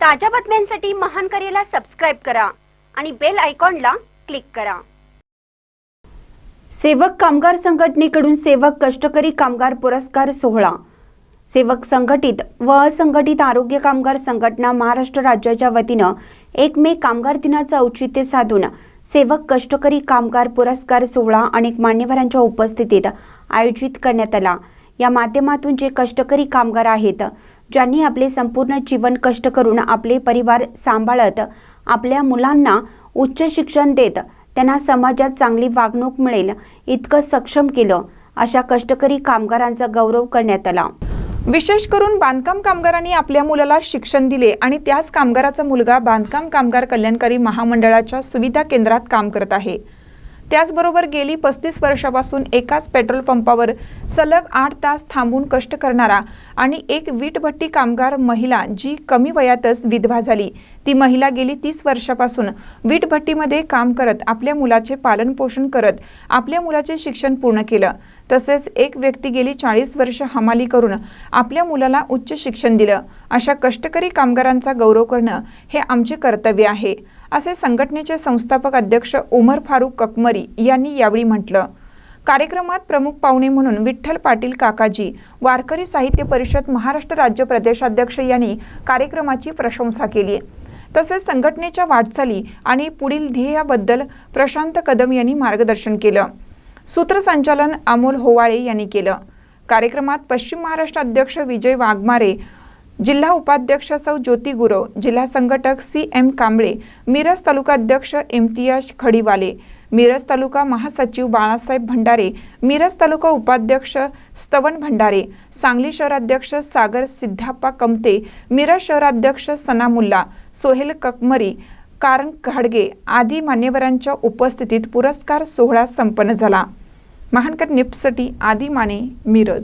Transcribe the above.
ताज्या बातम्यांसाठी महान करेला सबस्क्राईब करा आणि बेल आयकॉनला क्लिक करा. सेवक कामगार संघटनेकडून सेवक कष्टकरी कामगार पुरस्कार सोहळा. सेवक संघटित व असंघटित आरोग्य कामगार संघटना महाराष्ट्र राज्याच्या वतीनं एक मे कामगार दिनाचं औचित्य साधून सेवक कष्टकरी कामगार पुरस्कार सोहळा अनेक मान्यवरांच्या उपस्थितीत आयोजित करण्यात आला. या माध्यमातून जे कष्टकरी कामगार आहेत ज्यांनी आपले संपूर्ण जीवन कष्ट करून आपले परिवार सांभाळत आपल्या मुलांना उच्च शिक्षण देत त्यांना समाजात चांगली वागणूक मिळेल इतकं सक्षम केलं अशा कष्टकरी कामगारांचा गौरव करण्यात आला. विशेष करून बांधकाम कामगारांनी आपल्या मुलाला शिक्षण दिले आणि त्याच कामगाराचा मुलगा बांधकाम कामगार कल्याणकारी महामंडळाच्या सुविधा केंद्रात काम करत आहे. त्याचबरोबर गेली पस्तीस वर्षापासून एकाच पेट्रोल पंपावर सलग आठ तास थांबून कष्ट करणारा आणि एक वीटभट्टी कामगार महिला जी कमी वयातच विधवा झाली. ती महिला गेली तीस वर्षापासून वीटभट्टीमध्ये काम करत आपल्या मुलाचे पालनपोषण करत आपल्या मुलाचे शिक्षण पूर्ण केलं. तसेच एक व्यक्ती गेली चाळीस वर्ष हमाली करून आपल्या मुलाला उच्च शिक्षण दिलं. अशा कष्टकरी कामगारांचा गौरव करणं हे आमचे कर्तव्य आहे. असे संघटनेचे संस्थापक अध्यक्ष उमर फारूक ककमरी यांनी यावेळी म्हटलं कार्यक्रमात प्रमुख पाहुणे म्हणून विठ्ठल पाटील काकाजी वारकरी साहित्य परिषद महाराष्ट्र राज्य प्रदेशाध्यक्ष यांनी कार्यक्रमाची प्रशंसा केली. तसेच संघटनेच्या वाटचाली आणि पुढील ध्येयाबद्दल प्रशांत कदम यांनी मार्गदर्शन केलं. सूत्रसंचालन अमोल होवाळे यांनी केलं. कार्यक्रमात पश्चिम महाराष्ट्र अध्यक्ष विजय वाघमारे जिल्हा उपाध्यक्ष सौ ज्योती गुरव जिल्हा संघटक सी एम कांबळे मिरज तालुका अध्यक्ष इम्तियाज खडीवाले मिरज तालुका महासचिव बाळासाहेब भंडारे मिरज तालुका उपाध्यक्ष स्तवन भंडारे सांगली शहराध्यक्ष सागर सिद्धाप्पा कमते मिरज शहराध्यक्ष सना मुल्ला सोहेल ककमरी कारण घाडगे आदी मान्यवरांच्या उपस्थितीत पुरस्कार सोहळा संपन्न झाला. महानकर निपसटी आदी माने मिरज.